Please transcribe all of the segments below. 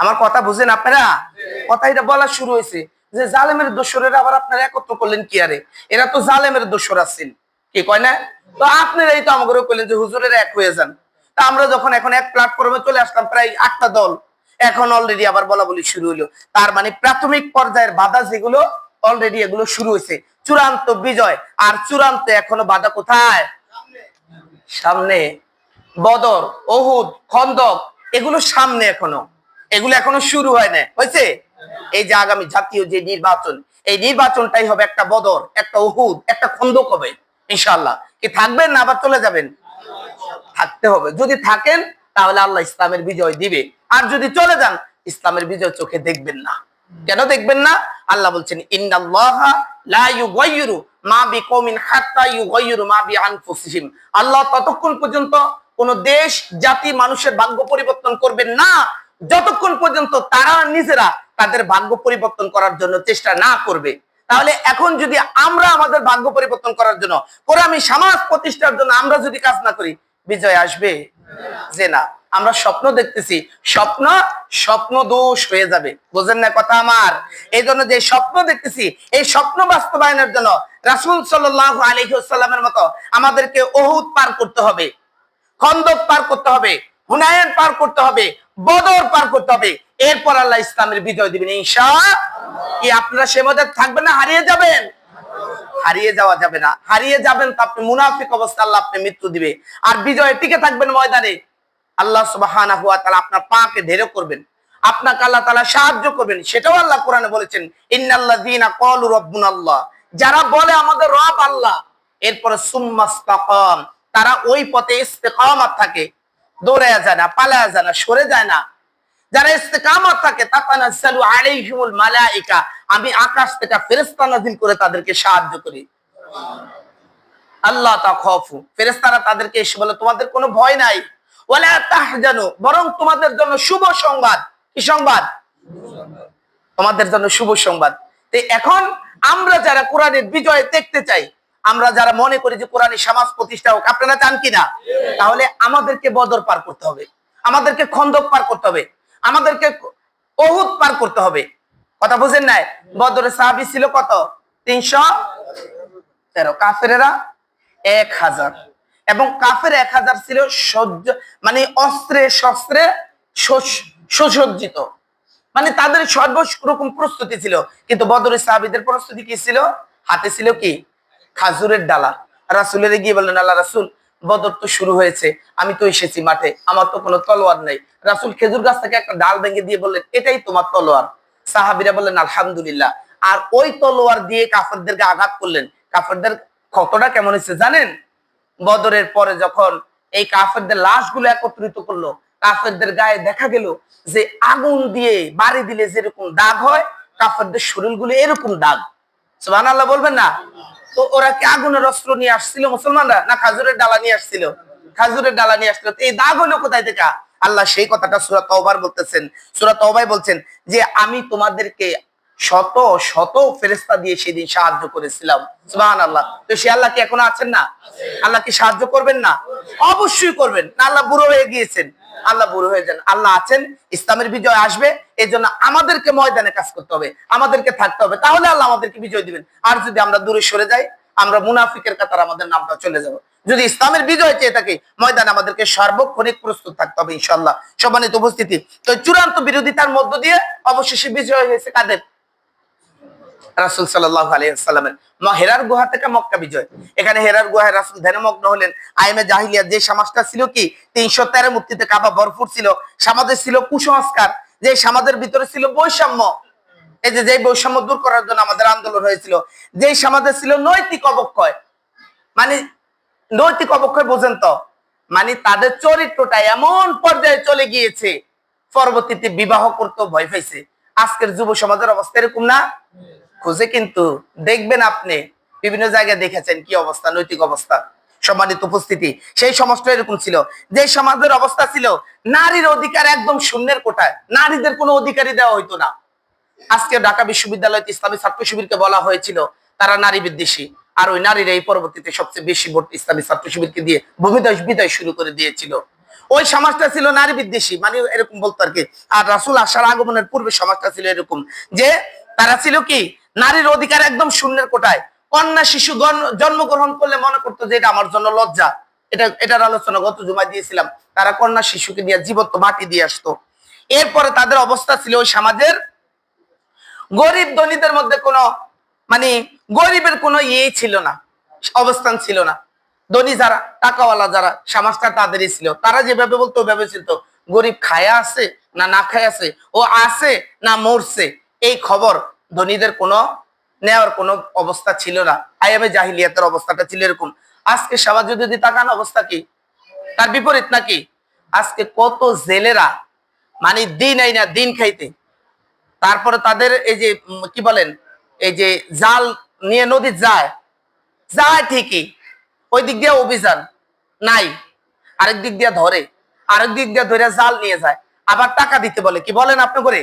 আমার কথা বুঝেন আপনারা? কথা এটা বলা শুরু হয়েছে যে জালেমের দোসরের আবার আপনারা একত্র করলেন কি আরে? এরা তো জালেমের দোসর আছেন। কি কয় না? তো আপনারাই তো আমাকে করলেন যে হুজুরের এক হয়ে যান। তা আমরা যখন এখন এক প্ল্যাটফর্মে চলে আসলাম প্রায় আটটা দল এখন অলরেডি আবার বলা বলি শুরু হলো। তার মানে প্রাথমিক পর্যায়ের বাধা যেগুলো অলরেডি এগুলো শুরু হয়েছে। চূড়ান্ত বিজয় আর চূড়ান্ত এখনও বাধা কোথায়? সামনে। বদর ওহুদ খন্দক এগুলো সামনে এখনও। এগুলো এখনও শুরু হয় না হয়েছে? এই যে আগামী জাতীয় যে নির্বাচন, এই নির্বাচনটাই হবে একটা বদর, একটা ওহুদ একটা খন্দক হবে ইনশাল্লাহ কি থাকবেন না আবার চলে যাবেন? থাকতে হবে। যদি থাকেন, তাহলে আল্লাহ ইসলামের বিজয় দিবে। আর যদি চলে যান, ইসলামের বিজয় চোখে দেখবেন না। কেন দেখবেন না? আল্লাহ বলছেন আল্লাহ ততক্ষণ পর্যন্ত কোন দেশ, জাতি, মানুষের ভাগ্য পরিবর্তন করবেন না। যতক্ষণ পর্যন্ত তারা নিজেরা তাদের ভাগ্য পরিবর্তন করার জন্য চেষ্টা না করবে, তাহলে এখন যদি আমরা আমাদের ভাগ্য পরিবর্তন করার জন্য কোরআনী সমাজ প্রতিষ্ঠার জন্য আমরা যদি কাজ না করি, বিজয় আসবে? যে না। আমরা স্বপ্ন দেখতেছি, স্বপ্ন স্বপ্ন দোষ হয়ে যাবে। বুঝেন না কথা আমার? এই জন্য যে স্বপ্ন দেখতেছি, এই স্বপ্ন বাস্তবায়নের জন্য রাসুল সাল্লাহ আলহিসাল্লামের মতো আমাদেরকে ওহুদ পার করতে হবে, খন্দক পার করতে হবে, হুনায়ন পার করতে হবে বদর পার করতে হবে। এরপর আল্লাহ ইসলামের বিজয় দিবেন ঈশা কি আপনারা সে মধ্যে থাকবেন না হারিয়ে যাবেন? হারিয়ে যাওয়া যাবে না। হারিয়ে যাবেন তো আপনি মুনাফিক অবস্থা আল্লাহ আপনি মৃত্যু দিবে। আর বিজয়ে টিকে থাকবেন ময়দানে। আল্লাহ তাআলা আপনার পাকে ধেরে করবেন। আপনাকে আল্লাহ তাআলা সাহায্য করবেন। সেটাও আল্লাহ কোরআনে বলেছেন, ইন্নাল্লাযীনা ক্বালু রাব্বুনাল্লাহ। যারা বলে আমাদের রব আল্লাহ, এরপরে সুম্মাস্তাকাম, তারা ওই পথে ইস্তেকামাত থাকে। দৌড়ে যায় না পালায়া যায় না, সরে যায় না। যারা ইস্তেকামত থাকে, তাতানাজ্জালু মালাইকা। আমি আকাশ থেকে ফেরেশতা নাযিল করে তাদেরকে সাহায্য করি। আল্লাহ তাখাফু ফেরেশতারা তাদেরকে এসে বলে, তোমাদের কোনো ভয় নাই। ওয়ালা তাহজানু, বরং তোমাদের জন্য শুভ সংবাদ। কি সংবাদ? তোমাদের জন্য শুভ সংবাদ। এখন আমরা যারা কোরআনের বিজয় দেখতে চাই আমরা যারা মনে করি যে কোরআনের সমাজ প্রতিষ্ঠা হোক, আপনারা চান কিনা? তাহলে আমাদেরকে বদর পার করতে হবে। আমাদেরকে খন্দক পার করতে হবে। আমাদেরকে অহুত পার করতে হবে। কথা বুঝেন নাই? বদরের সাহাবি ছিল কত? তিনশো তেরো। কাফেরেরা এক হাজার। এবং কাফের এক হাজার ছিল সজ্জ মানে অস্ত্রে শস্ত্রে সুসজ্জিত। মানে তাদের সর্বরকম প্রস্তুতি ছিল। কিন্তু বদরের সাহাবিদের প্রস্তুতি কি ছিল? হাতে ছিল কি? খাজুরের ডালা। রাসুলের গিয়ে বললেন, আল্লাহ রাসুল, বদর তো শুরু হয়েছে, আমি তো এসেছি মাঠে, আমার তো কোনো তলোয়ার নেই। রাসুল খেজুর গাছ থেকে একটা ডাল ভেঙে দিয়ে বললেন, এটাই তোমার তলোয়ার। সাহাবিরা বললেন, আলহামদুলিল্লাহ। আর ওই তলোয়ার দিয়ে কাফেরদেরকে আঘাত করলেন। কাফেরদের ক্ষতটা কেমন হয়েছে জানেন? বদরের পরে যখন এই কাফেরদের লাশগুলো একত্রিত করল, কাফেরদের গায়ে দেখা গেল যে আগুন দিয়ে বাড়ি দিলে যেরকম দাগ হয়, কাফেরদের শরীরগুলো এরকম দাগ। সুবহানাল্লাহ বলবেন না? তো ওরা কি আগুনের অস্ত্র নিয়ে আসছিল? মুসলমানরা না খাজুরের ডালা নিয়ে আসছিল? খাজুরের ডালা নিয়ে আসছিল। এই দাগ হলো কোথায় থেকে? আল্লাহ সেই কথাটা সুরা তওবার বলতেছেন। সুরা তওবাই বলছেন যে, আমি তোমাদেরকে শত শত ফেরেস্তা দিয়ে সেদিন সাহায্য করেছিলাম। সুবহান আল্লাহ তো সে আল্লাহ কি এখন আছেন না? আল্লাহ কি সাহায্য করবেন না? অবশ্যই করবেন। না, আল্লাহ বুড়ো হয়ে গিয়েছেন। আল্লাহ বুড়ো হয়ে যান। আল্লাহ আছেন, ইসলামের বিজয় আসবে এই জন্য আমাদেরকে ময়দানে কাজ করতে হবে, আমাদেরকে থাকতে হবে। তাহলে আল্লাহ আমাদেরকে বিজয় দিবেন। আর যদি আমরা দূরে সরে যাই, আমরা মুনাফিকের কাতার আমাদের নামটা চলে যাব। যদি ইসলামের বিজয় চেয়ে থাকি, ময়দানে আমাদেরকে সার্বক্ষণিক প্রস্তুত থাকতে হবে ইনশাল্লাহ সম্মানিত উপস্থিতি, তো চূড়ান্ত বিরোধিতার মধ্য দিয়ে অবশেষে বিজয় হয়েছে কাদের? রাসুল সাল্লাহ আলাইসাল্লামের হেরার গুহা থেকে মক্কা বিজয়। এখানে হেরার গুহায় রাসুল ধ্যানমগ্ন হলেন। আইমে জাহিলিয়া যে সমাজটা ছিল কি? তিনশো তেরো মূর্তিতে কাবা ভরপুর ছিল। সমাজে ছিল কুসংস্কার। যে সমাজের ভিতরে ছিল বৈষম্য। এই যে যে বৈষম্য দূর করার জন্য আমাদের আন্দোলন হয়েছিল যে সমাজে ছিল নৈতিক অবক্ষয়। মানে নৈতিক অবক্ষয় বোঝেন তো? মানে তাদের চরিত্রটা এমন পর্যায়ে চলে গিয়েছে। পরবর্তীতে বিবাহ করতেও ভয় পাইছে। আজকের যুব সমাজের অবস্থা এরকম না? খুঁজে কিন্তু দেখবেন আপনি বিভিন্ন জায়গায় দেখেছেন কি অবস্থা, নৈতিক অবস্থা, সম্মানিত উপস্থিতি। সেই সমাজটা এরকম ছিল। যে সমাজের অবস্থা ছিল, নারীর অধিকার একদম শূন্যের কোটায় নারীদের কোনো অধিকারই দেওয়া হইতো না। আজকে ঢাকা বিশ্ববিদ্যালয় ইসলামী ছাত্র শিবিরকে বলা হয়েছিল, তারা নারী বিদ্বেষী। আর ওই নারীরা এই পরবর্তীতে সবচেয়ে বেশি ভোট ইসলামী ছাত্র শিবিরকে দিয়ে ভূমিদয়, বিদায় শুরু করে দিয়েছিল। ওই সমাজটা ছিল নারী বিদ্বেষী মানে এরকম বলতো আর কি। আর রাসুল আসার আগমনের পূর্বে সমাজটা ছিল এরকম যে, তারা ছিল কি নারীর অধিকার একদম শূন্যের কোটায়। কন্যা শিশু জন্মগ্রহণ করলে মনে করতো যে এটা আমার জন্য লজ্জা। এটা, এটার আলোচনা গত জুমায় দিয়েছিলাম। তারা কন্যা শিশুকে দিয়ে জীবত্ব মাটি দিয়ে আসতো। এরপরে তাদের অবস্থা ছিল ওই সমাজের গরিব ধনীদের মধ্যে কোনো মানে গরিবের কোনো ইয়ে ছিল না, অবস্থান ছিল না। ধনী যারা, টাকাওয়ালা যারা, সমাজটা তাদেরই ছিল। তারা যেভাবে বলতো ওইভাবে ছিল গরিব খায়া আছে না না খায় আছে? ও আছে না মরছে? এই খবর ধনীদের কোনো নেওয়ার কোনো অবস্থা ছিল না। আয়াবে জাহিলিয়াতের অবস্থাটা ছিল এরকম। আজকে সমাজে যদি তাকান অবস্থা কি? তার বিপরীত নাকি? আজকে কত জেলেরা মানে দিন এই না, দিন খাইতে। তারপরে তাদের এই যে কি বলেন, এই যে জাল নিয়ে নদী যায় যায় ঠিকই। ওই দিক দিয়ে অভিযান নাই, আরেক দিক দিয়ে ধরে, আরেক দিক দিয়ে ধরে জাল নিয়ে যায়। আবার টাকা দিতে বলে, কি বলেন আপনি করে?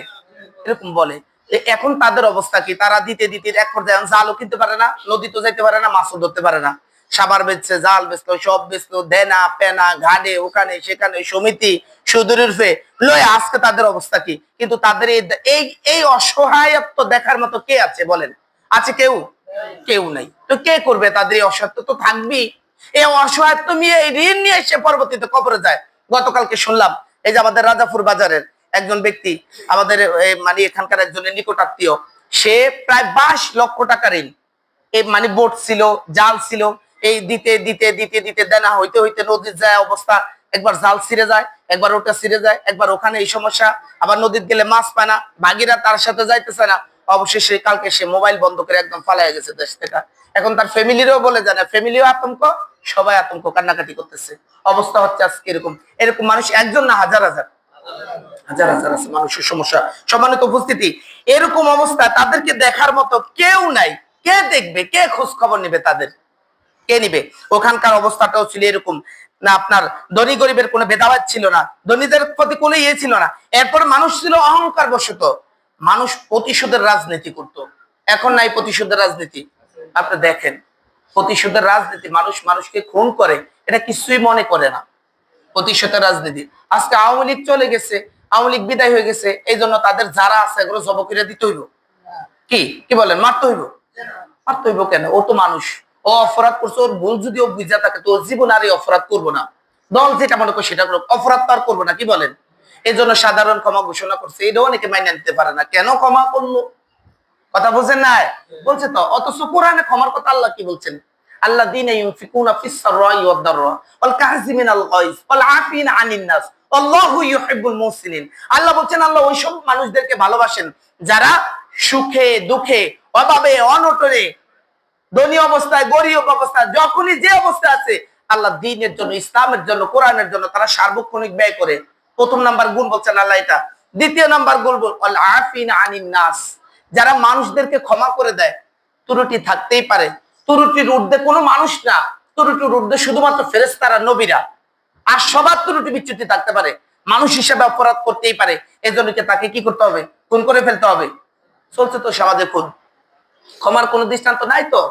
এরকম বলে। এখন তাদের অবস্থা কি? তারা দিতে দিতে এক পর্যায়ে জালও কিনতে পারে না, নদী তো যাইতে পারে না, মাছও ধরতে পারে না। সাবার বেচছে, জাল বেচলো, সব বেচলো, দেনা, পেনা ঘাড়ে ওখানে, সেখানে, সমিতি, সুদূরের ফে। লয় আজকে তাদের অবস্থা কি? কিন্তু তাদের এই এই এই অসহায়ত্ব দেখার মতো কে আছে বলেন? আছে কেউ? কেউ নাই। তো কে করবে তাদের এই অসহায়ত্ব? তো থাকবেই। এই অসহায়ত্ব নিয়ে, এই ঋণ নিয়ে এসে পরবর্তীতে কবরে যায়। গতকালকে শুনলাম, এই যে আমাদের রাজাপুর বাজারের একজন ব্যক্তি, আমাদের মানে এখানকার একজনের নিকট আত্মীয়, সে প্রায় বাইশ লক্ষ টাকা ঋণ। এই মানে বোট ছিল, জাল ছিল, এই দিতে দিতে দিতে দিতে দেনা হইতে হইতে নদীর যায় অবস্থা, একবার জাল ছিঁড়ে যায়, একবার ওটা ছিঁড়ে যায়, একবার ওখানে এই সমস্যা, আবার নদীর গেলে মাছ পায় না ভাগিরা তার সাথে যাইতেছে না। অবশেষে কালকে সে মোবাইল বন্ধ করে একদম পালাই গেছে দেশ থেকে। এখন তার ফ্যামিলিরও বলে জানে, ফ্যামিলিও আতঙ্ক, সবাই আতঙ্ক, কান্নাকাটি করতেছে। অবস্থা হচ্ছে আজকে এরকম। এরকম মানুষ একজন না হাজার হাজার। হাজার হাজার আছে মানুষের সমস্যা, সম্মানিত উপস্থিতি, এরকম অবস্থা তাদেরকে দেখার মতো কেউ নাই। কে দেখবে? কে খোঁজ খবর নেবে তাদের? কে নিবে? ওখানকার অবস্থাটাও ছিল এরকম। না, আপনার ধনী গরিবের কোনো ভেদাভেদ ছিল না, ধনীদের প্রতি কোনো ইয়ে ছিল না। এরপর মানুষ ছিল অহংকার বশত মানুষ প্রতিশোধের রাজনীতি করত। এখন নাই প্রতিশোধের রাজনীতি। আপনি দেখেন, প্রতিশোধের রাজনীতি মানুষ মানুষকে খুন করে, এটা কিছুই মনে করে না। প্রতিশোধের রাজনীতি। আজকে আওয়ামী লীগ চলে গেছে আওয়ামী লীগ বিদায় হয়ে গেছে এই জন্য তাদের যারা আছে এগুলো জব করে দিতে হইব। কি? কি বলেন? মারতে হইব? মারতে হইব কেন? ও তো মানুষ। ও অপরাধ করছে, ওর ভুল যদি ও বুঝা থাকে, তো জীবন আর এই অপরাধ করব না। দল যেটা মনে করে সেটা করো অপরাধ তো আর করব না, কি বলেন? এই জন্য সাধারণ ক্ষমা ঘোষণা করছে এটা অনেকে মাইনে নিতে পারে না। কেন ক্ষমা করল? কথা বুঝেন না? বলছে তো, অথচ কোরআনে ক্ষমার কথা আল্লাহ কি বলছেন? আল্লাহ দিন দাররা, ওয়াল কাযিমিনাল গায়জ ওয়াল আফিনা আনিন নাস। আল্লাহু বলছেন, আল্লাহ ওই সব মানুষদেরকে ভালোবাসেন যারা সুখে, দুঃখে, অভাবে, অনটনে, ধনী অবস্থায়, গরিব অবস্থায়, যখনই যে অবস্থা আছে, আল্লাহ দিনের জন্য, ইসলামের জন্য, কোরআনের জন্য তারা সার্বক্ষণিক ব্যয় করে। প্রথম নাম্বার গুণ বলছেন আল্লাহ এটা। দ্বিতীয় নাম্বার গুণ আফিন আনিন নাস। যারা মানুষদেরকে ক্ষমা করে দেয়, ত্রুটি থাকতেই পারে। ত্রুটির ঊর্ধ্বে কোনো মানুষ না। ত্রুটির ঊর্ধ্বে শুধুমাত্র ফেরেস্তারা নবীরা। আর সবার ত্রুটি বিচ্যুতি থাকতে পারে। মানুষ হিসেবে অপরাধ করতেই পারে। এজন্য কি তাকে কি করতে হবে? খুন করে ফেলতে হবে? চলছে তো সমাজে খুন। ক্ষমার কোনো দৃষ্টান্ত নাই তো?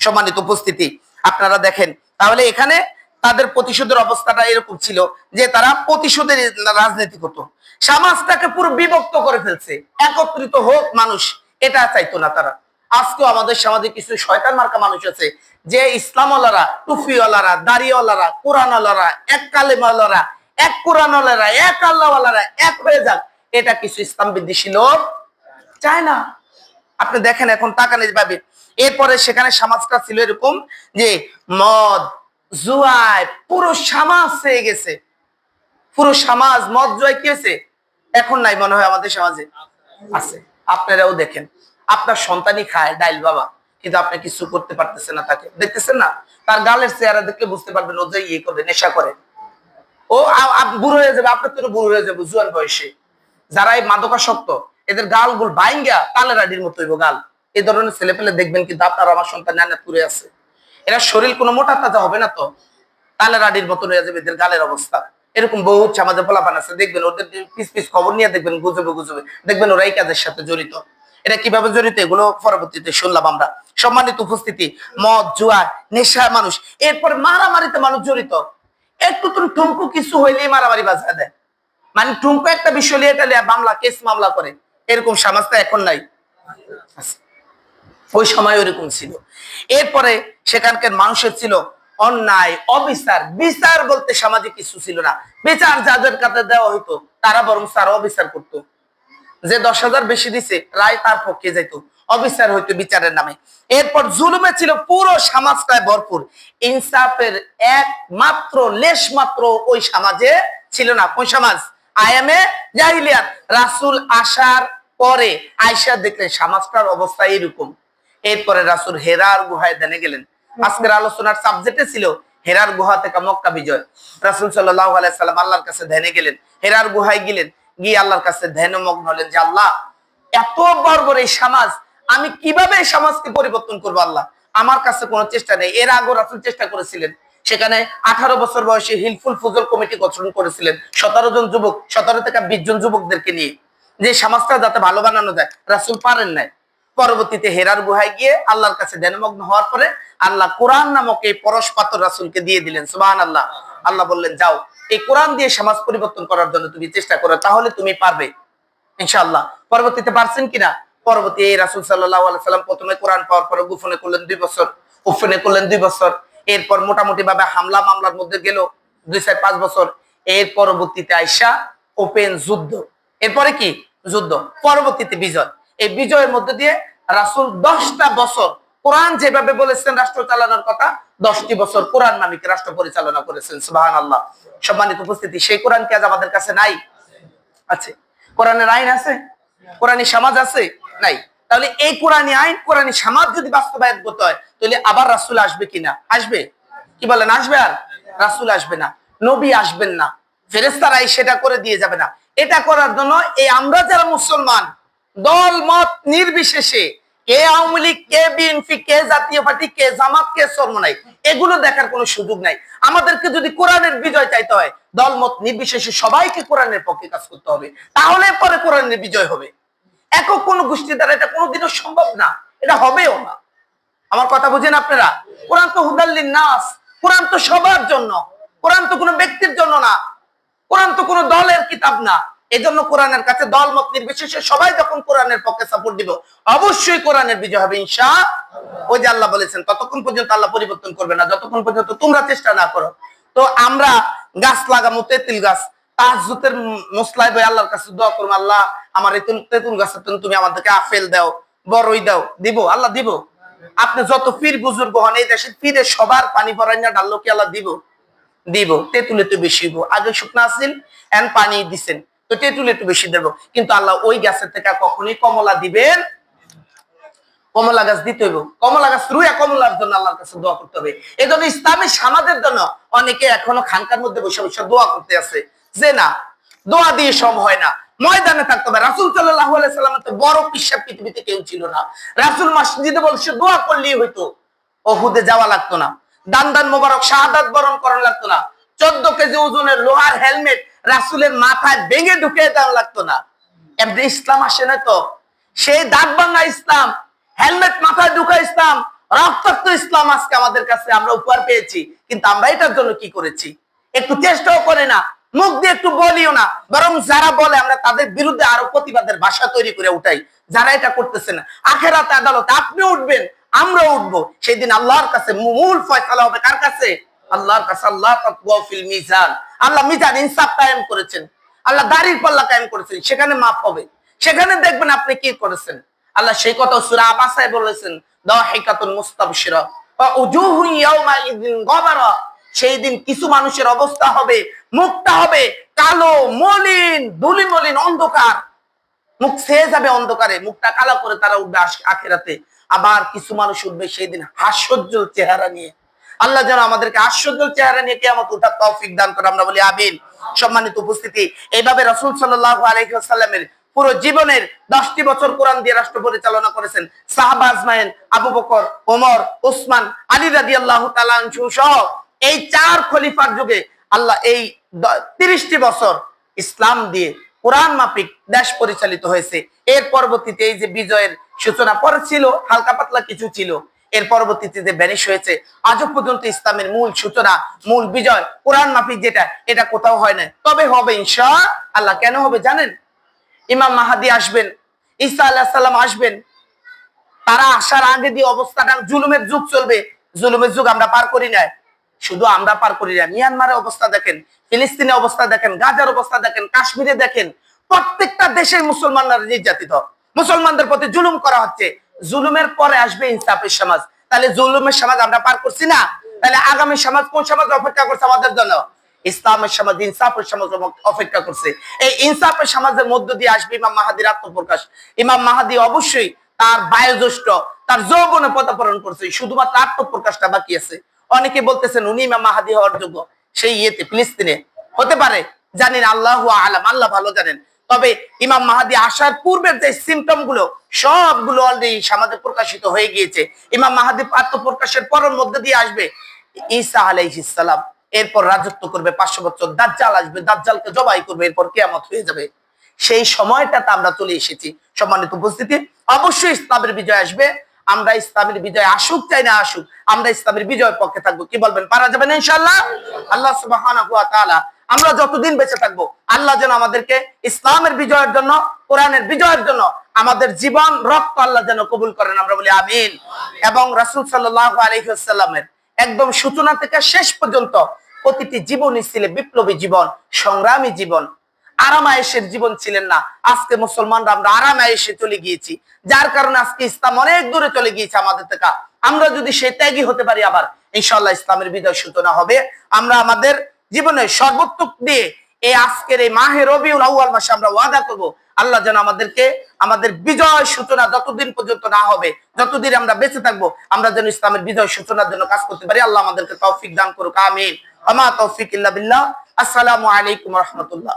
সম্মানিত উপস্থিতি, আপনারা দেখেন, তাহলে এখানে তাদের প্রতিশোধের অবস্থাটা এরকম ছিল যে তারা প্রতিশোধের রাজনীতি করত। সমাজটাকে পুরো বিভক্ত করে ফেলছে। একত্রিত হোক মানুষ, এটা চাইতো না তারা। আজকেও আমাদের সমাজে কিছু শয়তান মার্কা মানুষ আছে, যে ইসলামওয়ালারা টুফিওয়ালারা দাড়িওয়ালারা, কোরআনওয়ালারা, এক কালেমাওয়ালারা, এক কোরআনওয়ালারা, এক আল্লাহওয়ালারা, এক হয়ে যাক, এটা কিছু ইসলাম বিদ্বেষী লোক চায় না। আপনি দেখেন এখন টাকা নিয়ে পাবে এরপরে সেখানে সমাজটা ছিল এরকম যে মদ জুয়ায় পুরো সমাজ হয়ে গেছে। পুরো সমাজ মদ জুয়ায় কি হয়েছে? এখন নাই মনে হয় আমাদের সমাজে। আছে। আপনারাও দেখেন। আপনার সন্তানই খায়, ডাইল বাবা। কিন্তু আপনি কিছু করতে পারতেছেন না তাকে। দেখতেছেন না? তার গালের চেহারা দেখলে বুঝতে পারবেন, ও যে ইয়ে করে, নেশা করে। ও বুড়ো হয়ে যাবে, আপনার তো বুড়ো হয়ে যাবে, জুয়ান বয়সে। যারা এই মাদকাসক্ত, এদের গাল গুল বাইঙ্গা তালের আডির মতো হইব গাল। এই ধরনের ছেলে পেলে দেখবেন কিন্তু আপনার আমার সন্তান নানা পুরে আছে। এরা শরীর কোনো মোটা তাজা হবে না তো? তালের আডির মতন হয়ে যাবে এদের গালের অবস্থা। এরকম বহুত আমাদের পোলাপান আছে, দেখবেন ওদের পিস পিস খবর নিয়ে দেখবেন, গুজবে গুজবে। দেখবেন ওরাই কাজের সাথে জড়িত। এটা কীভাবে জড়িত, এগুলো পরবর্তীতে শুনলাম আমরা। সম্মানিত উপস্থিতি, মদ জুয়া নেশা মানুষ, এরপরে মারামারিতে মানুষ জড়িত। একটু তুমি ঠুমকু কিছু হইলেই মারামারি বাজা দেয়। মানে ঠুমকু একটা বিষয় নিয়ে এটা মামলা, কেস মামলা করে। এরকম সমাজটা এখন নাই। ওই সময় ওইরকম ছিল। এরপরে সেখানকার মানুষের ছিল অন্যায়, অবিচার। বিচার বলতে সামাজিক কিছু ছিল না। বিচার যাদের কাছে দেওয়া হইতো, তারা বরং তারা অবিচার করতো। যে দশ হাজার বেশি দিছে, রায় তার পক্ষে যেত অবিচার হইতো বিচারের নামে। এরপর জুলুমে ছিল পুরো সমাজটায় ভরপুর। ইনসাফের একমাত্র লেশ মাত্র ওই সমাজে ছিল না। কোন সমাজ? রাসুল আসার পরে আয়সা দেখলেন সমাজটার অবস্থা এরকম এরপরে রাসুল হেরার গুহায় দেনে গেলেন। আজকের আলোচনার সাবজেক্টে ছিল হেরার গুহা থেকে মক্কা বিজয়। রাসুল সাল্লাহ আল্লাহর কাছে ধ্যানে গেলেন। হেরার গুহায় গেলেন। গিয়ে আল্লাহর কাছে ধ্যানমগ্ন হলেন যে আল্লাহ, এত বর্বর এই সমাজ, আমি কীভাবে এই সমাজকে পরিবর্তন করব আল্লাহ? আমার কাছে কোনো চেষ্টা নেই। এর আগেও রাসুল চেষ্টা করেছিলেন। সেখানে আঠারো বছর বয়সে হিলফুল ফুজল কমিটি গঠন করেছিলেন। সতেরো জন যুবক, সতেরো থেকে বিশ জন যুবকদেরকে নিয়ে। যে সমাজটা যাতে ভালো বানানো যায়, রাসুল পারেন নাই। পরবর্তীতে হেরার গুহায় গিয়ে আল্লাহর কাছে ধ্যানমগ্ন হওয়ার পরে আল্লাহ কোরআন নামক এই পরশ পাথর রাসুলকে দিয়ে দিলেন। সুবাহ আল্লাহ আল্লাহ বললেন, যাও, এই কোরআন দিয়ে সমাজ পরিবর্তন করার জন্য তুমি চেষ্টা করো, তাহলে তুমি পারবে। ইনশাআল্লাহ। পরবর্তীতে পারছেন কিনা? পরবর্তী এই রাসুল সাল্লাম প্রথমে কোরআন পাওয়ার পরে গুফনে করলেন দুই বছর, উফনে করলেন দুই বছর, এরপর মোটামুটি ভাবে হামলা মামলার মধ্যে গেল দুই চার পাঁচ বছর, এর পরবর্তীতে আইসা ওপেন যুদ্ধ। এরপরে কি? যুদ্ধ। পরবর্তীতে বিজয়। এই বিজয়ের মধ্যে দিয়ে রাসুল দশটা বছর কোরআন যেভাবে বলেছেন রাষ্ট্র চালানোর কথা, দশটি বছর কোরআন নামিক রাষ্ট্র পরিচালনা করেছেন সুবাহান আল্লাহ সম্মানিত উপস্থিতি, সেই কোরআন কি আজ আমাদের কাছে নাই? আছে। কোরআনের আইন আছে? কোরআনী সমাজ আছে? নাই। তাহলে এই কোরআনী আইন, কোরআনী সমাজ যদি বাস্তবায়ন করতে হয়, তাহলে আবার রাসুল আসবে কিনা? আসবে। কি বলেন, আসবে আর? রাসুল আসবে না। নবী আসবেন না। ফেরেস্তারাই সেটা করে দিয়ে যাবে না। এটা করার জন্য এই আমরা যারা মুসলমান, দল, মত নির্বিশেষে কে আওয়ামী লীগ, কে বিএনপি, কে জাতীয় পার্টি, কে জামাত, কে সর্বনাই এগুলো দেখার কোনো সুযোগ নাই। আমাদেরকে যদি কোরআনের বিজয় চাইতে হয় দল মত নির্বিশেষে সবাইকে কোরআনের পক্ষে কাজ করতে হবে। তাহলে পরে কোরআনের বিজয় হবে। একক কোন গোষ্ঠী দ্বারা এটা কোনোদিনও সম্ভব না। এটা হবেও না। আমার কথা বুঝেন আপনারা? কোরআন তো হুদাল্লিন নাস কোরআন তো সবার জন্য। কোরআন তো কোনো ব্যক্তির জন্য না। কোরআন তো কোনো দলের কিতাব না। এজন্য কোরআনের কাছে দল মত নির্বিশেষে সবাই যখন কোরআনের পক্ষে সাপোর্ট দিব, অবশ্যই কোরআনের বিজয় হবে ইনশা ওই যে আল্লাহ বলেছেন, ততক্ষণ পর্যন্ত আল্লাহ পরিবর্তন করবে না, যতক্ষণ পর্যন্ত তোমরা চেষ্টা না করো। তো আমরা গাছ লাগামো, তেঁতুল গাছ আল্লাহর কাছে দোয়া করব আল্লাহ, আমার এই তেঁতুল- গাছের জন্য তুমি আমাদেরকে আপেল দাও বড়ই দাও। দিব, আল্লাহ দিব। আপনি যত পীর বুজুর্গ হন, এই দেশের পীরে সবার পানি ভরাই না, ডাল্লো কি আল্লাহ দিব? দিব, তেঁতুল একটু বেশি আগে শুকনা আসিল এন পানি দিছেন। তো তেঁতুল একটু বেশি দেবো। কিন্তু আল্লাহ ওই গাছের থেকে কখনোই কমলা দিবেন কমলা গাছ দিতে হইব। কমলা গাছ রুয়া কমলার জন্য আল্লাহর কাছে দোয়া করতে হবে। এই জন্য ইসলামী সমাজের জন্য অনেকে এখনও খানকার মধ্যে বসে বসে দোয়া করতে আছে। যে না, দোয়া দিয়ে সব হয় না। ময়দানে থাকতে হবে। রাসুল সাল্লাহ তো বড় পিসাব পৃথিবীতে কেউ ছিল না। রাসুল মসজিদে বলছে দোয়া করলেই হইতো। ওহুদে যাওয়া লাগতো না। দান দান মোবারক, শাহাদাত বরণ করানো লাগতো না। চোদ্দ কেজি ওজনের লোহার হেলমেট রাসুলের মাথায় ভেঙে ঢুকে দেওয়া লাগতো না। এমনি ইসলাম আসে না তো। সেই দাগ ভাঙা ইসলাম, হেলমেট মাথায় ঢুকা ইসলাম, রক্তাক্ত ইসলাম আজকে আমাদের কাছে আমরা উপহার পেয়েছি। কিন্তু আমরা এটার জন্য কি করেছি? একটু চেষ্টাও করে না, মুখ দিয়ে একটু বলিও না, বরং যারা বলে আমরা তাদের বিরুদ্ধে আরও প্রতিবাদের ভাষা তৈরি করে উঠাই। যারা এটা করতেছে না, আখেরাতে আদালতে আপনি উঠবেন আমরা উঠবো। সেই দিন আল্লাহর কাছে মূল ফয়সালা হবে কার কাছে? আল্লাহর কাছে আল্লাহ মিজান। আল্লাহ মিজান ইনসাফ কায়েম করেছেন। আল্লাহ দাড়ির পাল্লা কায়েম করেছেন। সেখানে মাপ হবে। সেখানে দেখবেন আপনি কি করেছেন? আল্লাহ সেই কথা সূরা আবাসায় বলেছেন, দাহিকাতুন মুস্তাবশিরা সেই দিন কিছু মানুষের অবস্থা হবে মুখটা হবে, কালো, মলিন ধুলি মলিন অন্ধকার। মুখ ছেয়ে যাবে অন্ধকারে, মুখটা কালো করে তারা উঠবে আখেরাতে। আবার কিছু মানুষ উঠবে সেই দিন হাস্যোজ্জ্বল চেহারা নিয়ে। আল্লাহ যেন আমাদেরকে হাস্যোজ্জ্বল চেহারা নিয়ে কেমন উঠার তৌফিক দান করে আমরা বলি আবিন সম্মানিত উপস্থিতি, এইভাবে রসুল সাল্লাহ আলহিহাসাল্লামের পুরো জীবনের দশটি বছর কোরআন দিয়ে রাষ্ট্র পরিচালনা করেছেন সাহাবা পরবর্তীতে এই যে বিজয়ের সূচনা পরে ছিল, হালকা পাতলা কিছু ছিল এর পরবর্তীতে যে ব্যানিশ হয়েছে। আজও পর্যন্ত ইসলামের মূল সূচনা, মূল বিজয় কোরআন মাফিক যেটা, এটা কোথাও হয় না তবে হবে ইনশা আল্লাহ। কেন হবে জানেন? ইমাম মাহাদি আসবেন, ঈসা আল্লাহ সাল্লাম আসবেন। তারা আসার আগে দিয়ে অবস্থাটা, জুলুমের যুগ চলবে। জুলুমের যুগ আমরা পার করি না শুধু আমরা পার করি না মিয়ানমারের অবস্থা দেখেন ফিলিস্তিনে অবস্থা দেখেন, গাজার অবস্থা দেখেন, কাশ্মীরে দেখেন। প্রত্যেকটা দেশের মুসলমানরা নির্যাতিত। মুসলমানদের প্রতি জুলুম করা হচ্ছে। জুলুমের পরে আসবে ইনসাফের সমাজ। তাহলে জুলুমের সমাজ আমরা পার করছি না? তাহলে আগামী সমাজ কোন সমাজ অপেক্ষা করছে আমাদের জন্য? ইসলামের সমাজ, ইনসাফের সমাজ অপেক্ষা করছে। এই ইনসাফের সমাজের মধ্য দিয়ে আসবে ইমাম মাহাদির আত্মপ্রকাশ। ইমাম মাহাদি অবশ্যই তার বায়োজ্যেষ্ঠ, তার যৌবনে পদাপরণ করছে। শুধুমাত্র আত্মপ্রকাশটা বাকি আছে। অনেকে বলতেছেন, উনি ইমাম মাহাদি হওয়ার যোগ্য। সেই ইয়েতে, ফিলিস্তিনে। হতে পারে, জানেন, আল্লাহ আলাম, আল্লাহ ভালো জানেন। তবে ইমাম মাহাদি আসার পূর্বের যে সিমটমগুলো, সবগুলো অলরেডি সমাজে প্রকাশিত হয়ে গিয়েছে। ইমাম মাহাদি আত্মপ্রকাশের পরের মধ্যে দিয়ে আসবে। ঈসা আলাইহিসসালাম এরপর রাজত্ব করবে পাঁচশো বছর, দাজ্জাল আসবে, দাজ্জালকে জবাই করবে, এরপর কেয়ামত হয়ে যাবে। সেই সময়টাতে আমরা চলে এসেছি সম্মানিত উপস্থিতি। অবশ্যই ইসলামের বিজয় আসবে। আমরা ইসলামের বিজয় আসুক চাই না আসুক, আমরা ইসলামের বিজয়ের পক্ষে থাকব। কি বলবেন? পারা যাবে না ইনশাল্লাহ আল্লাহ তাআলা আমরা যতদিন বেঁচে থাকব, আল্লাহ যেন আমাদেরকে ইসলামের বিজয়ের জন্য, কোরআনের বিজয়ের জন্য আমাদের জীবন, রক্ত আল্লাহ যেন কবুল করেন, আমরা বলি আমিন। এবং রাসূল সাল্লাল্লাহু আলাইহি ওয়াসাল্লামের একদম সূচনা থেকে শেষ পর্যন্ত প্রতিটি জীবনই ছিল বিপ্লবী জীবন, সংগ্রামী জীবন। আরামায়েশের জীবন ছিলেন না। আজকে মুসলমানরা আমরা আরামায়েশে চলে গিয়েছি। যার কারণে আজকে ইসলাম অনেক দূরে চলে গিয়েছে আমাদের থেকে। আমরা যদি সে ত্যাগী হতে পারি আবার ইনশাল্লাহ ইসলামের বিজয় সূচনা হবে। আমরা আমাদের জীবনে সর্বোত্তম দিয়ে এই আজকের এই মাহে রবিউল মাসে আমরা ওয়াদা করব, আল্লাহ যেন আমাদেরকে আমাদের বিজয় সূচনা যতদিন পর্যন্ত না হবে, যতদিন আমরা বেঁচে থাকব, আমরা যেন ইসলামের বিজয় সূচনার জন্য কাজ করতে পারি, আল্লাহ আমাদেরকে তৌফিক দান করুক, আমিন। আমা তৌফিক ইল্লা বিল্লাহ। আসসালামু আলাইকুম রহমতুল্লাহ।